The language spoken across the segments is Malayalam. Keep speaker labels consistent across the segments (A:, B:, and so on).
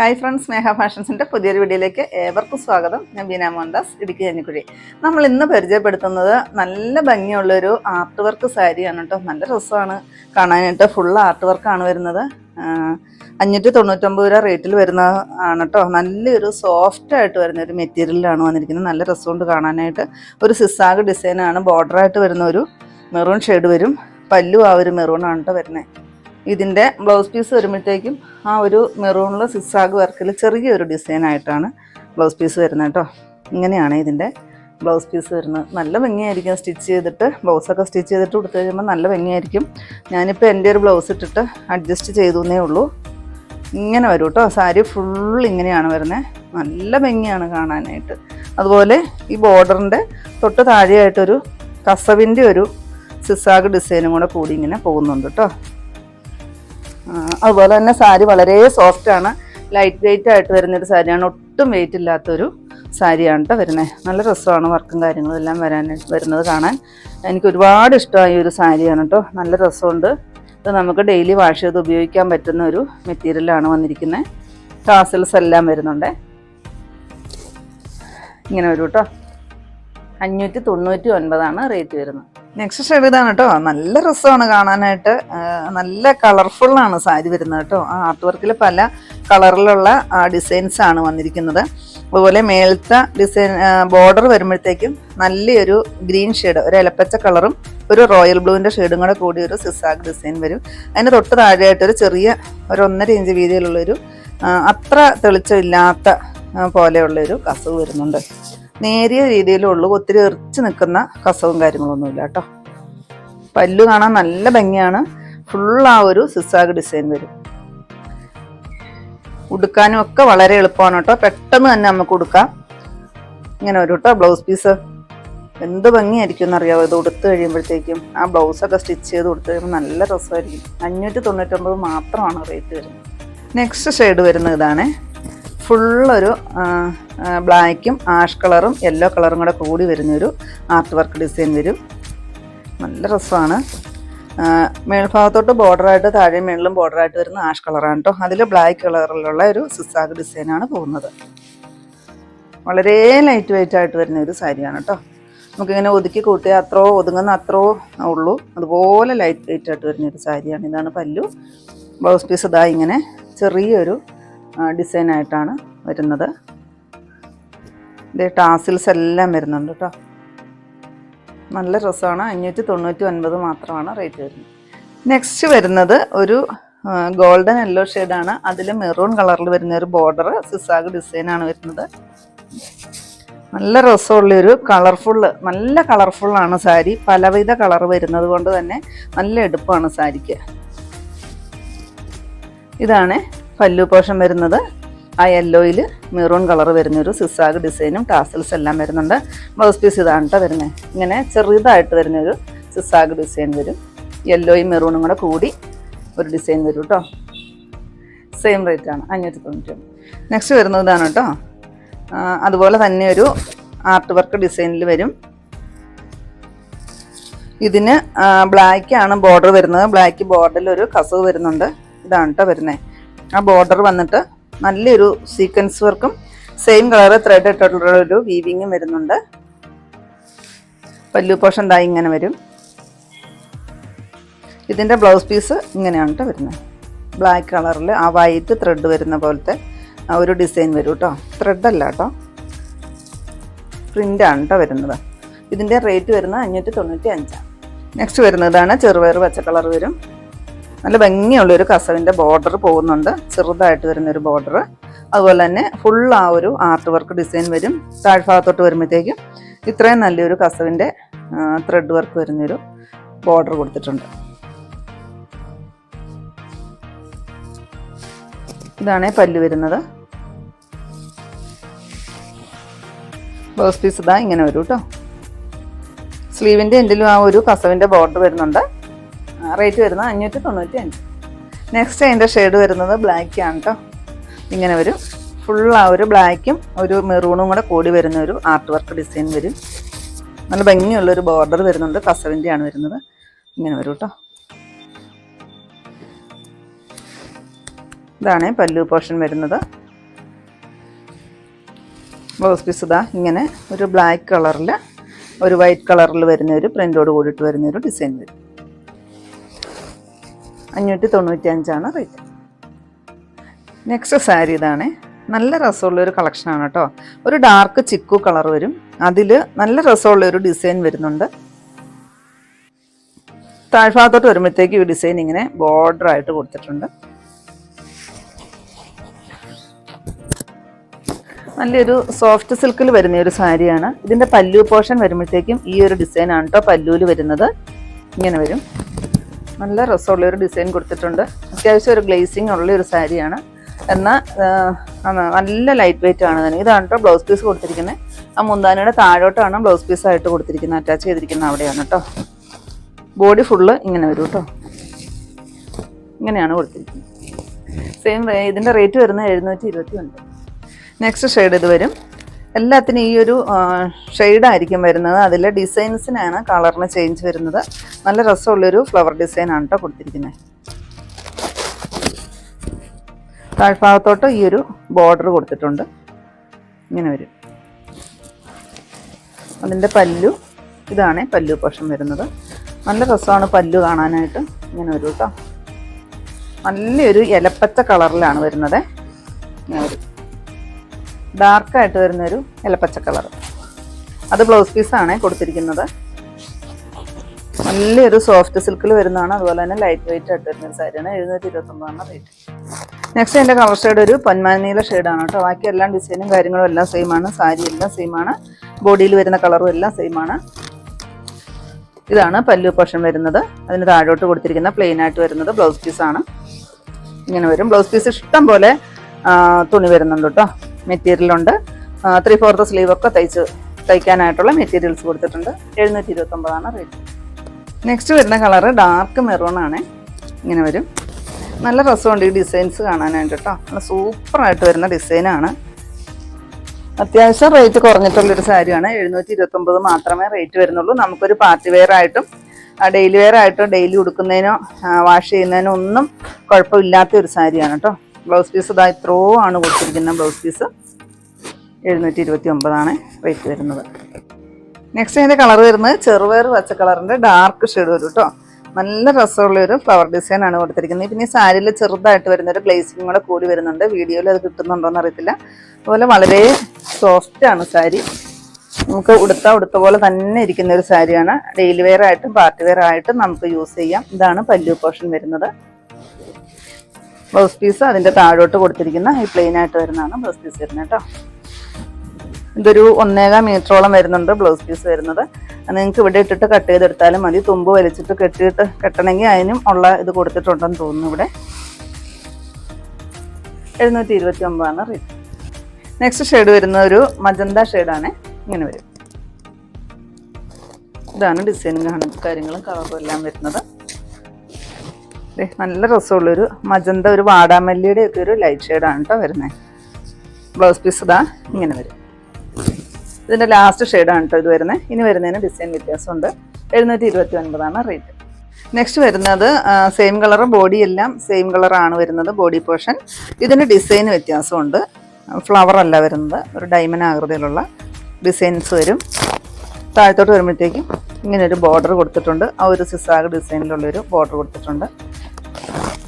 A: ഹായ് ഫ്രണ്ട്സ് സ്നേഹ ഫാഷൻസിന്റെ പുതിയൊരു വീഡിയോയിലേക്ക് ഏവർക്കും സ്വാഗതം. ഞാൻ ബീന മോഹൻദാസ് ഇടുക്കി കഞ്ഞിക്കുഴി. നമ്മൾ ഇന്ന് പരിചയപ്പെടുത്തുന്നത് നല്ല ഭംഗിയുള്ളൊരു ആർട്ട് വർക്ക് സാരിയാണ് കേട്ടോ. നല്ല രസമാണ് കാണാനായിട്ട്. ഫുൾ ആർട്ട് വർക്കാണ് വരുന്നത്. അഞ്ഞൂറ്റി തൊണ്ണൂറ്റൊമ്പത് രൂപ റേറ്റിൽ വരുന്ന ആണ് കേട്ടോ. നല്ലൊരു സോഫ്റ്റ് ആയിട്ട് വരുന്ന ഒരു മെറ്റീരിയലാണ് വന്നിരിക്കുന്നത്. നല്ല രസമുണ്ട് കാണാനായിട്ട്. ഒരു സിസാഗ് ഡിസൈനാണ് ബോർഡറായിട്ട് വരുന്ന ഒരു മെറൂൺ ഷെയ്ഡ് വരും. പല്ലു ആ ഒരു മെറൂൺ ആണ് കേട്ടോ വരുന്നത്. ഇതിന്റെ ബ്ലൗസ് പീസ് വരുമ്പോഴത്തേക്കും ആ ഒരു മെറൂണിൽ സിക്സാഗ് വർക്കിൽ ചെറിയൊരു ഡിസൈൻ ആയിട്ടാണ് ബ്ലൗസ് പീസ് വരുന്നത് കേട്ടോ. ഇങ്ങനെയാണ് ഇതിന്റെ ബ്ലൗസ് പീസ് വരുന്നത്. നല്ല ഭംഗിയായിരിക്കും സ്റ്റിച്ച് ചെയ്തിട്ട്. ബ്ലൗസൊക്കെ സ്റ്റിച്ച് ചെയ്തിട്ട് കൊടുത്തു കഴിയുമ്പോൾ നല്ല ഭംഗിയായിരിക്കും. ഞാനിപ്പോൾ എന്റെ ഒരു ബ്ലൗസ് ഇട്ടിട്ട് അഡ്ജസ്റ്റ് ചെയ്തു എന്നേ ഉള്ളൂ. ഇങ്ങനെ വരും കേട്ടോ. സാരി ഫുൾ ഇങ്ങനെയാണ് വരുന്നത്. നല്ല ഭംഗിയാണ് കാണാനായിട്ട്. അതുപോലെ ഈ ബോർഡറിന്റെ തൊട്ട് താഴെയായിട്ടൊരു കസവിന്റെ ഒരു സിസാഗ് ഡിസൈനും കൂടെ കൂടി ഇങ്ങനെ പോകുന്നുണ്ട് കേട്ടോ. അതുപോലെ തന്നെ സാരി വളരെ സോഫ്റ്റ് ആണ്. ലൈറ്റ് വെയിറ്റ് ആയിട്ട് വരുന്നൊരു സാരിയാണ്. ഒട്ടും വെയിറ്റ് ഇല്ലാത്തൊരു സാരിയാണ് കേട്ടോ വരുന്നത് നല്ല രസമാണ് വർക്കും കാര്യങ്ങളും എല്ലാം വരാൻ വരുന്നത് കാണാൻ. എനിക്ക് ഒരുപാട് ഇഷ്ടമായ ഒരു സാരിയാണ് കേട്ടോ നല്ല രസമുണ്ട്. ഇത് നമുക്ക് ഡെയിലി വാഷ് ചെയ്ത് ഉപയോഗിക്കാൻ പറ്റുന്ന ഒരു മെറ്റീരിയലാണ് വന്നിരിക്കുന്നത് ടാസിൽസ് എല്ലാം വരുന്നുണ്ട്. ഇങ്ങനെ വരും കേട്ടോ അഞ്ഞൂറ്റി തൊണ്ണൂറ്റി ഒൻപതാണ് റേറ്റ് വരുന്നത്. നെക്സ്റ്റ് ഷെയ്ഡ് ഇതാണ് കേട്ടോ. നല്ല രസമാണ് കാണാനായിട്ട്. നല്ല കളർഫുള്ളാണ് സാരി വരുന്നത് കേട്ടോ. ആ ആർട്ട് വർക്കിൽ പല കളറിലുള്ള ഡിസൈൻസ് ആണ് വന്നിരിക്കുന്നത്. അതുപോലെ മേലത്തെ ഡിസൈൻ ബോർഡർ വരുമ്പോഴത്തേക്കും നല്ലൊരു ഗ്രീൻ ഷെയ്ഡ് ഒരു ഇലപ്പച്ച കളറും ഒരു റോയൽ ബ്ലൂവിന്റെ ഷെയ്ഡും കൂടെ കൂടി ഒരു സിസാഗ് ഡിസൈൻ വരും. അതിന് തൊട്ട് താഴെയായിട്ടൊരു ചെറിയ ഒരു ഒന്നര ഇഞ്ച് വീതിയിലുള്ളൊരു അത്ര തെളിച്ചമില്ലാത്ത പോലെയുള്ളൊരു കസവ് വരുന്നുണ്ട്. നേരിയ രീതിയിലുള്ളൂ. ഒത്തിരി എറിച്ച് നിൽക്കുന്ന കസവും കാര്യങ്ങളൊന്നുമില്ല കേട്ടോ. പല്ലു കാണാൻ നല്ല ഭംഗിയാണ്. ഫുൾ ആ ഒരു സിസാഗ് ഡിസൈൻ വരും. ഉടുക്കാനും ഒക്കെ വളരെ എളുപ്പമാണ് കേട്ടോ. പെട്ടെന്ന് തന്നെ നമുക്ക് ഉടുക്കാം. ഇങ്ങനെ ഒരു കേട്ടോ ബ്ലൗസ് പീസ് എന്ത് ഭംഗിയായിരിക്കും എന്നറിയാമോ ഇത് ഉടുത്ത് കഴിയുമ്പോഴത്തേക്കും ആ ബ്ലൗസൊക്കെ സ്റ്റിച്ച് ചെയ്ത് കൊടുത്ത് കഴിയുമ്പോൾ നല്ല രസമായിരിക്കും. അഞ്ഞൂറ്റി തൊണ്ണൂറ്റൊമ്പത് മാത്രമാണ് റേറ്റ് വരുന്നത്. നെക്സ്റ്റ് ഷെയ്ഡ് വരുന്നത് ഇതാണ്. ഫുള്ളൊരു ബ്ലാക്കും ആഷ് കളറും യെല്ലോ കളറും കൂടെ കൂടി വരുന്നൊരു ആർട്ട് വർക്ക് ഡിസൈൻ വരും. നല്ല രസമാണ്. മേൽഭാഗത്തോട്ട് ബോർഡറായിട്ട് താഴെ മേളിലും ബോർഡറായിട്ട് വരുന്ന ആഷ് കളറാണ് കേട്ടോ അതിൽ ബ്ലാക്ക് കളറിലുള്ള ഒരു സിസാഗ് ഡിസൈനാണ് പോകുന്നത്. വളരെ ലൈറ്റ് വെയിറ്റ് ആയിട്ട് വരുന്ന ഒരു സാരിയാണ് കേട്ടോ നമുക്കിങ്ങനെ ഒതുക്കി കൂട്ടി അത്രോ ഒതുങ്ങുന്ന അത്രോ ഉള്ളൂ. അതുപോലെ ലൈറ്റ് വെയിറ്റ് ആയിട്ട് വരുന്ന ഒരു സാരിയാണ്. ഇതാണ് പല്ലു. ബ്ലൗസ് പീസ് ഇതാ ഇങ്ങനെ ചെറിയൊരു ഡിസൈൻ ആയിട്ടാണ് വരുന്നത്. ഇത് ടാസിൽസ് എല്ലാം വരുന്നുണ്ട് കേട്ടോ നല്ല രസമാണ് അഞ്ഞൂറ്റി തൊണ്ണൂറ്റി ഒൻപത് മാത്രമാണ് റേറ്റ് വരുന്നത്. നെക്സ്റ്റ് വരുന്നത് ഒരു ഗോൾഡൻ യെല്ലോ ഷെയ്ഡാണ് അതിൽ മെറൂൺ കളറിൽ വരുന്ന ഒരു ബോർഡർ സിസാഗ് ഡിസൈനാണ് വരുന്നത്. നല്ല രസമുള്ളൊരു കളർഫുള്ള് നല്ല കളർഫുള്ളാണ് സാരി. പലവിധ കളർ വരുന്നത് കൊണ്ട് തന്നെ നല്ല എടുപ്പാണ് സാരിക്ക്. ഇതാണ് പല്ലു പോഷൻ വരുന്നത്. ആ യെല്ലോയിൽ മെറൂൺ കളർ വരുന്നൊരു സിസാഗ് ഡിസൈനും ടാസൽസ് എല്ലാം വരുന്നുണ്ട്. ബ്ലൗസ് പീസ് ഇതാണ് കേട്ടോ വരുന്നത് ഇങ്ങനെ ചെറുതായിട്ട് വരുന്നൊരു സിസാഗ് ഡിസൈൻ വരും. യെല്ലോയും മെറൂണും കൂടെ കൂടി ഒരു ഡിസൈൻ വരും കേട്ടോ സെയിം റേറ്റ് ആണ്. അഞ്ഞൂറ്റി തൊണ്ണൂറ്റി നെക്സ്റ്റ് ഇതാണ് കേട്ടോ അതുപോലെ തന്നെ ഒരു ആർട്ട് വർക്ക് ഡിസൈനിൽ വരും. ഇതിന് ബ്ലാക്ക് ആണ് ബോർഡർ വരുന്നത്. ബ്ലാക്ക് ബോർഡറിൽ ഒരു കസവ് വരുന്നുണ്ട്. ഇതാണ് കേട്ടോ വരുന്നത് ആ ബോർഡർ വന്നിട്ട് നല്ലൊരു സീക്വൻസ് വർക്കും സെയിം കളർ ത്രെഡ് ഇട്ടിട്ടുള്ള ഒരു വീവിങ്ങും വരുന്നുണ്ട്. പല്ലു പോഷൻ ദാ ഇങ്ങനെ വരും. ഇതിന്റെ ബ്ലൗസ് പീസ് ഇങ്ങനെയാണ് കേട്ടോ വരുന്നത്. ബ്ലാക്ക് കളറിൽ ആ വൈറ്റ് ത്രെഡ് വരുന്ന പോലത്തെ ഒരു ഡിസൈൻ വരും കേട്ടോ ത്രെഡ് അല്ല കേട്ടോ ആണ് കേട്ടോ വരുന്നത്. ഇതിന്റെ റേറ്റ് വരുന്നത് അഞ്ഞൂറ്റി തൊണ്ണൂറ്റി അഞ്ചാണ് നെക്സ്റ്റ് വരുന്നതാണ് ചെറുപയർ പച്ച കളർ വരും. നല്ല ഭംഗിയുള്ളൊരു കസവിന്റെ ബോർഡർ പോകുന്നുണ്ട്. ചെറുതായിട്ട് വരുന്നൊരു ബോർഡർ അതുപോലെ തന്നെ ഫുൾ ആ ഒരു ആർട്ട് വർക്ക് ഡിസൈൻ വരും. താഴ്ഭാഗത്തോട്ട് വരുമ്പോഴത്തേക്കും ഇത്രയും നല്ലൊരു കസവിന്റെ ത്രെഡ് വർക്ക് വരുന്നൊരു ബോർഡർ കൊടുത്തിട്ടുണ്ട്. ഇതാണ് പല്ല് വരുന്നത്. ബ്ലൗസ് പീസ് ഇതാ ഇങ്ങനെ വരും കേട്ടോ സ്ലീവിന്റെ എൻഡിലും ആ ഒരു കസവിന്റെ ബോർഡർ വരുന്നുണ്ട്. റേറ്റ് വരുന്നത് അഞ്ഞൂറ്റി തൊണ്ണൂറ്റി അഞ്ച് നെക്സ്റ്റ് അതിന്റെ ഷെയ്ഡ് വരുന്നത് ബ്ലാക്ക് ആണ് കേട്ടോ ഇങ്ങനെ വരും. ഫുൾ ആ ഒരു ബ്ലാക്കും ഒരു മെറൂണും കൂടെ കൂടി വരുന്ന ഒരു ആർട്ട് വർക്ക് ഡിസൈൻ വരും. നല്ല ഭംഗിയുള്ളൊരു ബോർഡർ വരുന്നുണ്ട്. കസവിന്റെ ആണ് വരുന്നത്. ഇങ്ങനെ വരും കേട്ടോ ഇതാണ് പല്ലു പോർഷൻ വരുന്നത്. ബ്ലൗസ് പീസ് ഇതാ. ഇങ്ങനെ ഒരു ബ്ലാക്ക് കളറിൽ ഒരു വൈറ്റ് കളറിൽ വരുന്ന ഒരു പ്രിന്റോട് കൂടിയിട്ട് വരുന്ന ഒരു ഡിസൈൻ വരും. അഞ്ഞൂറ്റി തൊണ്ണൂറ്റി അഞ്ചാണ് റേറ്റ് നെക്സ്റ്റ് സാരി ഇതാണ്. നല്ല രസമുള്ള ഒരു കളക്ഷനാണ് കേട്ടോ ഒരു ഡാർക്ക് ചിക്കു കളർ വരും. അതിൽ നല്ല രസമുള്ള ഒരു ഡിസൈൻ വരുന്നുണ്ട്. താഴ്ഭാഗത്തോട്ട് വരുമ്പോഴത്തേക്ക് ഈ ഡിസൈൻ ഇങ്ങനെ ബോർഡർ ആയിട്ട് കൊടുത്തിട്ടുണ്ട്. നല്ലൊരു സോഫ്റ്റ് സിൽക്കിൽ വരുന്ന ഒരു സാരിയാണ് ഇതിന്റെ പല്ലു പോർഷൻ വരുമ്പോഴത്തേക്കും ഈ ഒരു ഡിസൈനാണ് കേട്ടോ പല്ലുവിൽ വരുന്നത്. ഇങ്ങനെ വരും. നല്ല രസമുള്ള ഒരു ഡിസൈൻ കൊടുത്തിട്ടുണ്ട്. അത്യാവശ്യം ഒരു ഗ്ലേസിങ് ഉള്ള ഒരു സാരിയാണ്. എന്നാൽ നല്ല ലൈറ്റ് വെയിറ്റ് ആണ് തന്നെ ഇതാണ് കേട്ടോ ബ്ലൗസ് പീസ് കൊടുത്തിരിക്കുന്നത് ആ മുന്താനയുടെ താഴോട്ടാണ് ബ്ലൗസ് പീസ് ആയിട്ട് കൊടുത്തിരിക്കുന്നത് അറ്റാച്ച് ചെയ്തിരിക്കുന്നത് അവിടെയാണ് കേട്ടോ ബോഡി ഫുള്ള് ഇങ്ങനെ വരും കേട്ടോ ഇങ്ങനെയാണ് കൊടുത്തിരിക്കുന്നത് സെയിം ഇതിന്റെ റേറ്റ് വരുന്നത് എഴുന്നൂറ്റി ഇരുപത്തി ഒൻപത് നെക്സ്റ്റ് ഷെയ്ഡ് ഇത് വരും. എല്ലാത്തിനും ഈ ഒരു ഷെയ്ഡായിരിക്കും വരുന്നത്. അതിൽ ഡിസൈൻസിനാണ് കളറിന് ചേഞ്ച് വരുന്നത്. നല്ല രസമുള്ളൊരു ഫ്ലവർ ഡിസൈൻ ആണ് കേട്ടോ കൊടുത്തിരിക്കുന്നത് താഴ്ഭാഗത്തോട്ട് ഈ ഒരു ബോർഡർ കൊടുത്തിട്ടുണ്ട്. ഇങ്ങനെ വരും. അതിന്റെ പല്ലു ഇതാണ് പല്ലു പോഷൻ വരുന്നത്. നല്ല രസമാണ് പല്ലു കാണാനായിട്ട്. ഇങ്ങനെ വരും കേട്ടോ നല്ലൊരു ഇലപ്പച്ച കളറിലാണ് വരുന്നത്. ഇങ്ങനെ വരും. ഡാർക്കായിട്ട് വരുന്നൊരു ഇലപ്പച്ച കളർ. അത് ബ്ലൗസ് പീസാണ് കൊടുത്തിരിക്കുന്നത്. നല്ലൊരു സോഫ്റ്റ് സിൽക്കിൽ വരുന്നതാണ്. അതുപോലെ തന്നെ ലൈറ്റ് വെയിറ്റ് ആയിട്ട് വരുന്ന ഒരു സാരിയാണ്. എഴുന്നൂറ്റി ഇരുപത്തൊമ്പതാണ് റേറ്റ് നെക്സ്റ്റ് എന്റെ കളർ ഷെയ്ഡ് ഒരു പൊന്മാനീല ഷെയ്ഡാണ് കേട്ടോ. ബാക്കി എല്ലാം ഡിസൈനും കാര്യങ്ങളും എല്ലാം സെയിം ആണ്. സാരി എല്ലാം സെയിം ആണ്. ബോഡിയിൽ വരുന്ന കളറും എല്ലാം സെയിം ആണ്. ഇതാണ് പല്ലു പോർഷൻ വരുന്നത്. അതിന് താഴോട്ട് കൊടുത്തിരിക്കുന്ന പ്ലെയിൻ ആയിട്ട് വരുന്നത് ബ്ലൗസ് പീസാണ് ഇങ്ങനെ വരും. ബ്ലൗസ് പീസ് ഇഷ്ടം പോലെ തുണി വരുന്നുണ്ട് കേട്ടോ. മെറ്റീരിയൽ ഉണ്ട് ത്രീ ഫോർത്ത് സ്ലീവ് ഒക്കെ തയ്ച്ച് തയ്ക്കാനായിട്ടുള്ള മെറ്റീരിയൽസ് കൊടുത്തിട്ടുണ്ട്. എഴുന്നൂറ്റി ഇരുപത്തൊമ്പതാണ് റേറ്റ് നെക്സ്റ്റ് വരുന്ന കളറ് ഡാർക്ക് മെറൂൺ ആണ്. ഇങ്ങനെ വരും. നല്ല രസമുണ്ട് ഈ ഡിസൈൻസ് കാണാനായിട്ട് കേട്ടോ നല്ല സൂപ്പറായിട്ട് വരുന്ന ഡിസൈനാണ് അത്യാവശ്യം റേറ്റ് കുറഞ്ഞിട്ടുള്ളൊരു സാരിയാണ് എഴുന്നൂറ്റി ഇരുപത്തൊമ്പത് മാത്രമേ റേറ്റ് വരുന്നുള്ളൂ. നമുക്കൊരു പാർട്ടി വെയർ ആയിട്ടും ഡെയിലി വെയർ ആയിട്ടും ഡെയിലി ഉടുക്കുന്നതിനോ വാഷ് ചെയ്യുന്നതിനോ ഒന്നും കുഴപ്പമില്ലാത്ത ഒരു സാരിയാണ് കേട്ടോ ബ്ലൗസ് പീസ് ഇതാ ഇത്രയോ ആണ് കൊടുത്തിരിക്കുന്ന ബ്ലൗസ് പീസ്. എഴുന്നൂറ്റി ഇരുപത്തി ഒമ്പതാണ് റേറ്റ് വരുന്നത്. നെക്സ്റ്റ് അതിന്റെ കളർ വരുന്നത് ചെറുപയർ പച്ച കളറിന്റെ ഡാർക്ക് ഷെയ്ഡ് വരും കേട്ടോ നല്ല രസമുള്ള ഒരു ഫ്ലവർ ഡിസൈൻ ആണ് കൊടുത്തിരിക്കുന്നത്. പിന്നെ ഈ സാരിയിൽ ചെറുതായിട്ട് വരുന്ന ഒരു കൂടെ കൂടി വരുന്നുണ്ട്. വീഡിയോയിൽ അത് കിട്ടുന്നുണ്ടോ എന്ന് അറിയത്തില്ല. അതുപോലെ വളരെ സോഫ്റ്റ് ആണ് സാരി നമുക്ക് ഉടുത്ത ഉടുത്ത പോലെ തന്നെ ഇരിക്കുന്ന ഒരു സാരിയാണ് ഡെയിലി വെയർ ആയിട്ടും പാർട്ടി വെയർ ആയിട്ടും നമുക്ക് യൂസ് ചെയ്യാം. ഇതാണ് പല്ലു പോർഷൻ വരുന്നത്. ബ്ലൗസ് പീസ് അതിന്റെ താഴോട്ട് കൊടുത്തിരിക്കുന്ന ഈ പ്ലെയിൻ ആയിട്ട് വരുന്നതാണ് ബ്ലൗസ് പീസ് വരുന്നത് കേട്ടോ. ഇതൊരു ഒന്നേകാൽ മീറ്ററോളം വരുന്നുണ്ട് ബ്ലൗസ് പീസ് വരുന്നത്. നിങ്ങൾക്ക് ഇവിടെ ഇട്ടിട്ട് കട്ട് ചെയ്തെടുത്താലും മതി. തുമ്പ് വലിച്ചിട്ട് കെട്ടിയിട്ട് കെട്ടണമെങ്കിൽ അതിനും ഉള്ള ഇത് കൊടുത്തിട്ടുണ്ടെന്ന് തോന്നുന്നു ഇവിടെ. എഴുന്നൂറ്റി ഇരുപത്തി ഒമ്പതാണ് റേറ്റ് നെക്സ്റ്റ് ഷെയ്ഡ് വരുന്ന ഒരു മജന്ത ഷെയ്ഡാണ് ഇങ്ങനെ വരും. ഇതാണ് ഡിസൈനും കാര്യങ്ങളും കളറും എല്ലാം വരുന്നത്. നല്ല രസമുള്ളൊരു മജന്ത ഒരു വാടാമല്ലിയുടെ ഒക്കെ ഒരു ലൈറ്റ് ഷെയ്ഡാണ് കേട്ടോ വരുന്നത് ബ്ലൗസ് പീസ് ഇതാ ഇങ്ങനെ വരും. ഇതിന്റെ ലാസ്റ്റ് ഷെയ്ഡാണ് കേട്ടോ ഇത് വരുന്നത് ഇനി വരുന്നതിന് ഡിസൈൻ വ്യത്യാസമുണ്ട്. എഴുന്നൂറ്റി ഇരുപത്തി ഒൻപതാണ് റേറ്റ് നെക്സ്റ്റ് വരുന്നത് സെയിം കളർ ബോഡി എല്ലാം സെയിം കളറാണ് വരുന്നത് ബോഡി പോർഷൻ ഇതിന് ഡിസൈൻ വ്യത്യാസമുണ്ട്. ഫ്ലവർ അല്ല വരുന്നത്. ഒരു ഡയമണ്ട് ആകൃതിയിലുള്ള ഡിസൈൻസ് വരും. താഴത്തോട്ട് വരുമ്പോഴത്തേക്കും ഇങ്ങനെ ഒരു ബോർഡർ കൊടുത്തിട്ടുണ്ട്. ആ ഒരു സിസാഗ് ഡിസൈനിലുള്ളൊരു ബോർഡർ കൊടുത്തിട്ടുണ്ട്.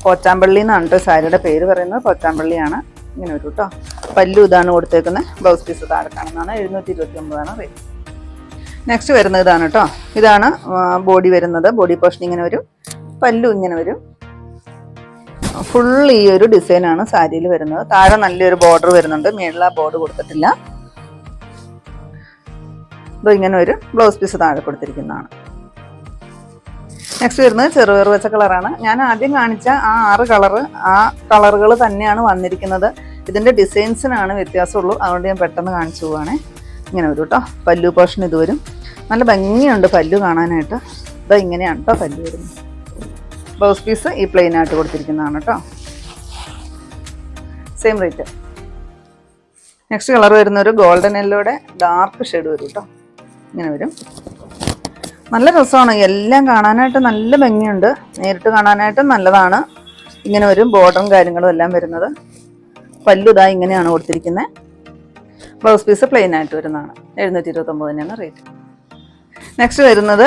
A: പോച്ചാമ്പള്ളി എന്നാണ് കേട്ടോ സാരിയുടെ പേര് പറയുന്നത്. പോറ്റാമ്പള്ളിയാണ് ഇങ്ങനെ വരും കേട്ടോ പല്ലു ഇതാണ് കൊടുത്തേക്കുന്നത് ബ്ലൗസ് പീസ് താഴെ കാണുന്നതാണ്. എഴുന്നൂറ്റി ഇരുപത്തി ഒമ്പതാണ് റേറ്റ് നെക്സ്റ്റ് വരുന്നത് ഇതാണ് കേട്ടോ ഇതാണ് ബോഡി വരുന്നത്. ബോഡി പോർഷൻ ഇങ്ങനെ വരും. പല്ലു ഇങ്ങനെ വരും. ഫുൾ ഈ ഒരു ഡിസൈനാണ് സാരിയിൽ വരുന്നത്. താഴെ നല്ലൊരു ബോർഡർ വരുന്നുണ്ട്. മേളിൽ ആ ബോർഡ് കൊടുത്തിട്ടില്ല. അപ്പോൾ ഇങ്ങനെ ഒരു ബ്ലൗസ് പീസ് താഴെ കൊടുത്തിരിക്കുന്നതാണ്. നെക്സ്റ്റ് വരുന്നത് ചെറുപയർ വെച്ച കളറാണ് ഞാൻ ആദ്യം കാണിച്ച ആ ആറ് കളറ് ആ കളറുകൾ തന്നെയാണ് വന്നിരിക്കുന്നത്. ഇതിന്റെ ഡിസൈൻസിനാണ് വ്യത്യാസമുള്ളൂ. അതുകൊണ്ട് ഞാൻ പെട്ടെന്ന് കാണിച്ചു പോവാണേ. ഇങ്ങനെ വരും കേട്ടോ പല്ലു പോർഷൻ ഇത് വരും. നല്ല ഭംഗിയുണ്ട് പല്ലു കാണാനായിട്ട്. ഇതാ ഇങ്ങനെയാണ് കേട്ടോ പല്ലു വരുന്നത്. ബ്ലൗസ് പീസ് ഈ പ്ലെയിൻ ആയിട്ട് കൊടുത്തിരിക്കുന്നതാണ് കേട്ടോ സെയിം റേറ്റ് നെക്സ്റ്റ് കളർ വരുന്ന ഒരു ഗോൾഡൻ എല്ലോടെ ഡാർക്ക് ഷെയ്ഡ് വരും കേട്ടോ ഇങ്ങനെ വരും. നല്ല രസമാണ്. എല്ലാം കാണാനായിട്ട് നല്ല ഭംഗിയുണ്ട്. നേരിട്ട് കാണാനായിട്ട് നല്ലതാണ്. ഇങ്ങനെ വരും ബോർഡറും കാര്യങ്ങളും എല്ലാം വരുന്നത്. പല്ലുതാ ഇങ്ങനെയാണ് കൊടുത്തിരിക്കുന്നത് ബ്ലൗസ് പീസ് പ്ലെയിൻ ആയിട്ട് വരുന്നതാണ്. എഴുന്നൂറ്റി ഇരുപത്തൊമ്പത് തന്നെയാണ് റേറ്റ് നെക്സ്റ്റ് വരുന്നത്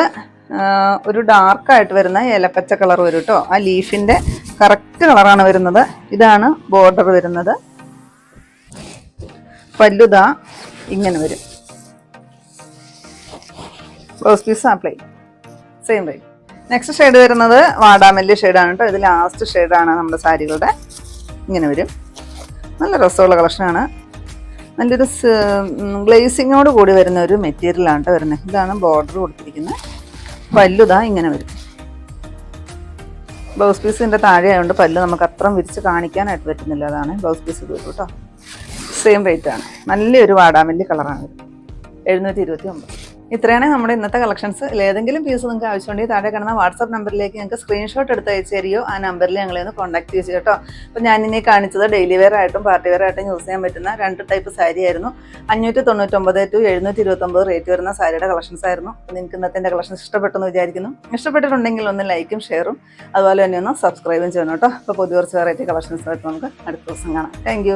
A: ഒരു ഡാർക്കായിട്ട് വരുന്ന ഇലപ്പച്ച കളർ വരും കേട്ടോ ആ ലീഫിന്റെ കറക്റ്റ് കളറാണ് വരുന്നത്. ഇതാണ് ബോർഡർ വരുന്നത്. പല്ലുത ഇങ്ങനെ വരും. Blouse piece apply same rate next shade വരുന്നത് വാടാമല്ലി ഷെയ്ഡാണ് കേട്ടോ ഇത് ലാസ്റ്റ് ഷെയ്ഡാണ് നമ്മുടെ സാരികളുടെ. ഇങ്ങനെ വരും. നല്ല രസമുള്ള കളക്ഷനാണ് നല്ലൊരു ഗ്ലേസിങ്ങോട് കൂടി വരുന്ന ഒരു മെറ്റീരിയലാണ് കേട്ടോ വരുന്നത്. ഇതാണ് ബോർഡർ കൊടുത്തിരിക്കുന്നത്. പല്ലുതാ ഇങ്ങനെ വരും. ബ്ലൗസ് പീസിന്റെ താഴെ ആയതുകൊണ്ട് പല്ല് നമുക്ക് അത്രയും വിരിച്ച് കാണിക്കാനായിട്ട് പറ്റുന്നില്ല. അതാണ് ബ്ലൗസ് പീസ് ഇത് വരും കേട്ടോ സെയിം റേറ്റ് ആണ്. നല്ലൊരു വാടാമല്ലി കളറാണ് എഴുന്നൂറ്റി ഇരുപത്തി ഒമ്പത് ഇത്രയാണ് നമ്മുടെ ഇന്നത്തെ കളക്ഷൻസ് ഏതെങ്കിലും പീസ് നിങ്ങൾക്ക് ആവശ്യമുണ്ടെങ്കിൽ താഴെ കാണുന്ന വാട്സാപ്പ് നമ്പറിലേക്ക് ഞങ്ങൾക്ക് സ്ക്രീൻഷോട്ട് എടുത്ത് അയച്ചു തരികയോ ആ നമ്പറിൽ ഞങ്ങളെ ഒന്ന് കോൺടാക്ട് ചെയ്തു കേട്ടോ. അപ്പോൾ ഞാൻ ഇനി കാണിച്ചത് ഡെയിലി വെയർ ആയിട്ടും പാർട്ടി വെയർ ആയിട്ടും യൂസ് ചെയ്യാൻ പറ്റുന്ന രണ്ട് ടൈപ്പ് സാരി ആയിരുന്നു. അഞ്ഞൂറ്റി തൊണ്ണൂറ്റൊമ്പത് ടു എഴുന്നൂറ്റി ഇരുപത്തൊമ്പത് റേറ്റ് വരുന്ന സാരിയുടെ കളക്ഷൻസ് ആയിരുന്നു നിങ്ങൾക്ക് ഇന്നത്തെ എന്റെ കളക്ഷൻസ് ഇഷ്ടപ്പെട്ടെന്ന് വിചാരിക്കുന്നു. ഇഷ്ടപ്പെട്ടിട്ടുണ്ടെങ്കിൽ ഒന്ന് ലൈക്കും ഷെയറും അതുപോലെ തന്നെ ഒന്ന് സബ്സ്ക്രൈബും ചെയ്യണം കേട്ടോ. അപ്പോൾ പുതിയ കുറച്ച് വെറൈറ്റി കളക്ഷൻസ് ആയിട്ട് നമുക്ക് അടുത്ത ദിവസം കാണാം. താങ്ക്